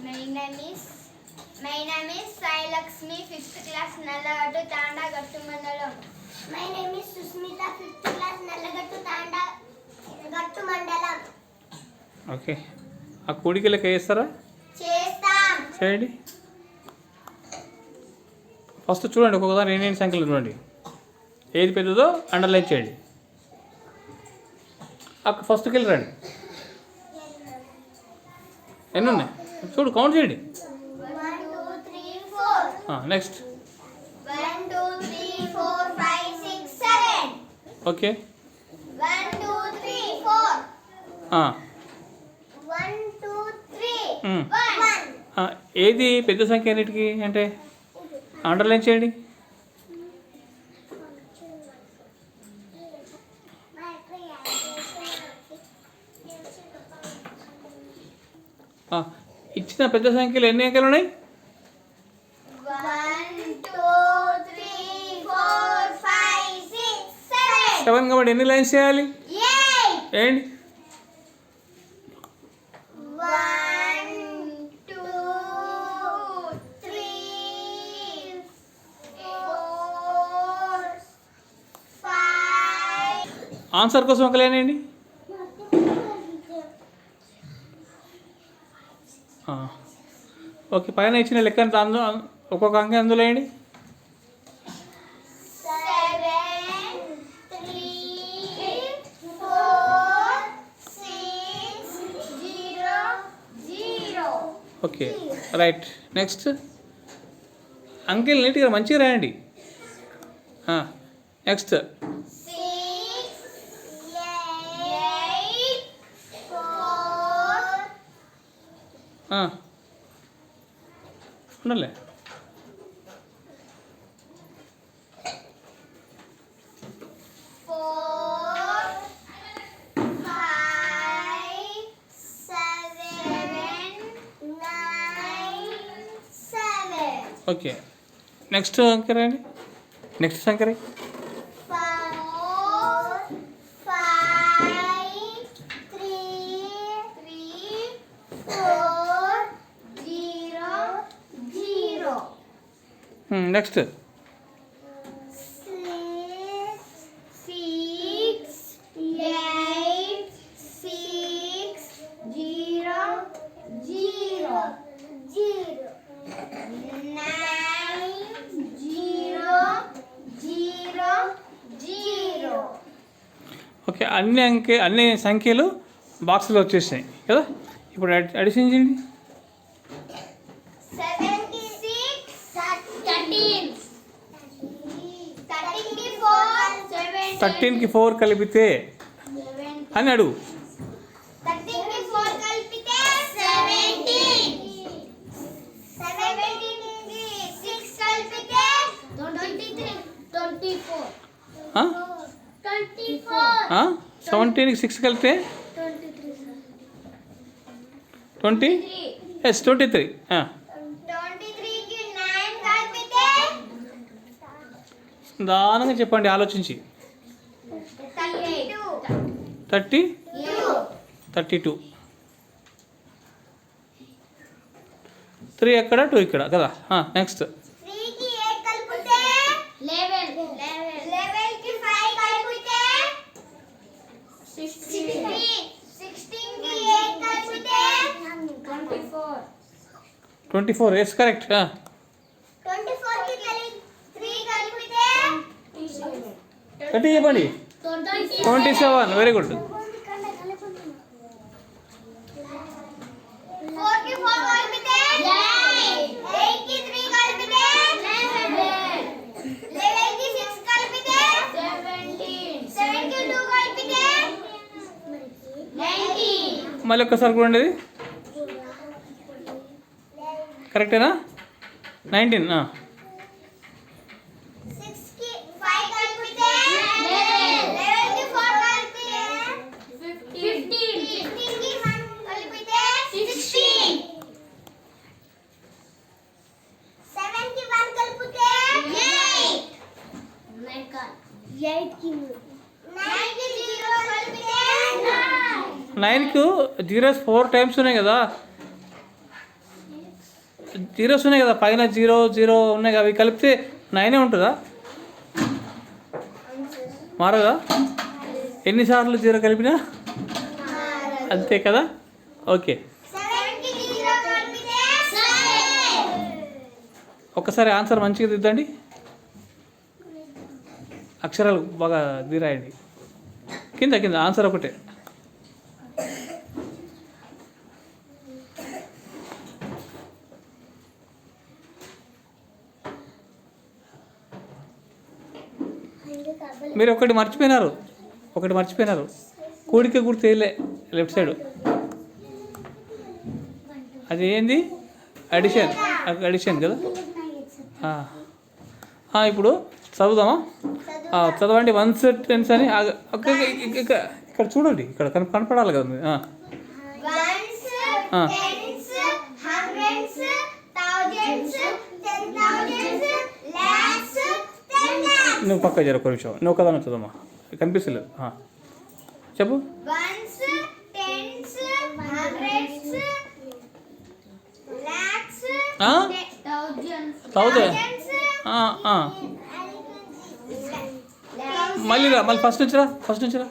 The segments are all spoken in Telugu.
My name is my name is Sai Lakshmi, fifth class, Nallagatu, Tanda, Gattu Mandalam. My name is Susmita, fifth class, Nallagatu, Tanda, Gattu Mandalam. Okay ఆ కూడికలకి వేస్తారా చేస్తాం చేయండి ఫస్ట్ చూడండి ఒక్కొక్కసారి ఎన్ని సంఖ్యలు చూడండి ఏది పెద్దదో అండర్లైన్ చేయండి అక్కడ ఫస్ట్కి వెళ్ళి రండి ఎన్ని ఉన్నాయి చూడు కౌంట్ చేయండి. Next okay Hmm. ఏది పెద్ద సంఖ్య అన్నిటికి అంటే? అండర్లైన్ చేయండి. ఇచ్చిన పెద్ద సంఖ్యలో ఎన్ని అంకెలు ఉన్నాయి? సెవెన్ కాబట్టి ఎన్ని లైన్స్ చేయాలి? ఏంటి? ఆన్సర్ కోసం ఒక లేనండి వేయండి ఆ, ఓకే పైన ఇచ్చిన లెక్క అందులో ఒక్కొక్క అంకె అందులో వేయండి ఓకే రైట్. నెక్స్ట్. అంకెల్ నీట్గా మంచిగా రాయండి. నెక్స్ట్ సిక్స్ ఎయిట్ ఫోర్ ఉండాలి four five seven nine seven okay next అంకె రాయండి నెక్స్ట్ సంఖ్య రాయి four five three three four zero zero next okay అన్ని అంకె అన్ని సంఖ్యలు బాక్స్లో వచ్చేసాయి కదా? ఇప్పుడు అడిషన్ చేయండి సెవెంటీ సిక్స్ థర్టీన్ థర్టీన్కి ఫోర్ సెవెన్ థర్టీన్కి ఫోర్ కలిపితే అని అడుగు సెవెంటీన్కి సిక్స్ కలిపితే ట్వంటీ? ఎస్ ట్వంటీ త్రీ దానంగా చెప్పండి ఆలోచించి. thirty two thirty two thirty two three ఎక్కడ టూ ఇక్కడ కదా నెక్స్ట్ త్రీకి ఎయిట్ కలిపితే లెవెన్ లెవెన్ కి ఫైవ్ కలిపితే సిక్స్టీన్ సిక్స్టీన్ కి ఎయిట్ కలిపితే twenty four twenty four yes correct seventeen seven twenty seven very good మళ్ళీ ఒక్కసారి చూడండి కరెక్టేనా నైన్టీన్ సిక్స్కి ఫైవ్ కలిపితే లెవెన్ లెవెన్కి ఫోర్ కలిపితే ఫిఫ్టీన్ ఫిఫ్టీన్కి వన్ కలిపితే సిక్స్టీన్ సెవెన్కి వన్ కలిపితే ఎయిట్ ఎయిట్కి నైన్కి జీరో కలిపితే నైన్ నైన్కు జీరోస్ ఫోర్ టైమ్స్ ఉన్నాయి కదా. జీరోస్ ఉన్నాయి కదా పైన జీరో జీరో ఉన్నాయి కదా అవి కలిపితే నైనే ఉంటుందా? మారదా? ఎన్నిసార్లు జీరో కలిపినా? అంతే కదా? ఓకే. ఒక్కసారి ఆన్సర్ మంచిగా దిద్దండి. అక్షరాలు బాగా దిరాయండి కింద కింద ఆన్సర్ ఒకటే. మీరు ఒకటి మర్చిపోయినారు. ఒకటి మర్చిపోయినారు. కూడిక గుర్తు వేయలే లెఫ్ట్ సైడ్. అది ఏంది? అడిషన్ అడిషన్ కదా? ఇప్పుడు చదువుదామా? చదవండి వన్స్ టెన్స్ అని. ఇక్కడ చూడండి ఇక్కడ కన- కనపడాలి కదా మీరు. నువ్వు పక్క జర ఒక నిమిషం. నువ్వు కదా చదవమ్మా. కనిపిస్తలేదు. చెప్పు. థౌజండ్. మళ్ళీ రా మళ్ళీ ఫస్ట్ నుంచి రా ఫస్ట్ నుంచి రా.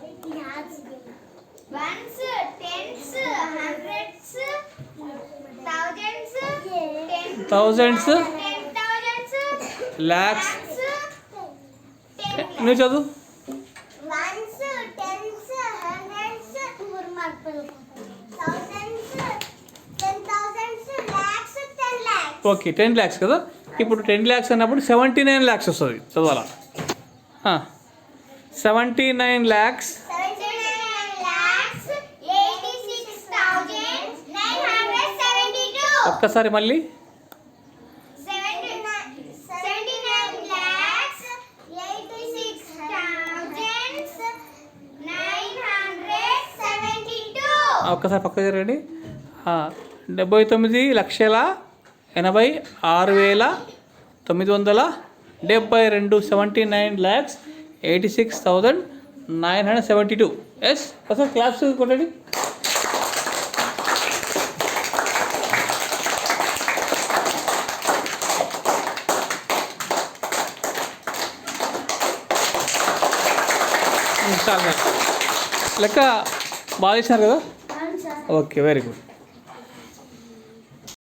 థౌజండ్స్ ల్యాక్స్ నువ్వు చదువు. ఓకే టెన్ ల్యాక్స్ కదా. ఇప్పుడు టెన్ ల్యాక్స్ అన్నప్పుడు సెవెంటీ నైన్ ల్యాక్స్ వస్తుంది చదవాలా? సెవెంటీ నైన్ ల్యాక్స్ ఒక్కసారి మళ్ళీ. ఒక్కసారి పక్క జరగండి. ఆ, డెబ్బై తొమ్మిది లక్షల ఎనభై ఆరు వేల తొమ్మిది వందల డెబ్బై రెండు seventy nine lakhs eighty six thousand nine hundred seventy two. Yes ఒకసారి క్లాప్స్ కొట్టండి. లెక్క బాగా చేసినారు కదా? Okay very good.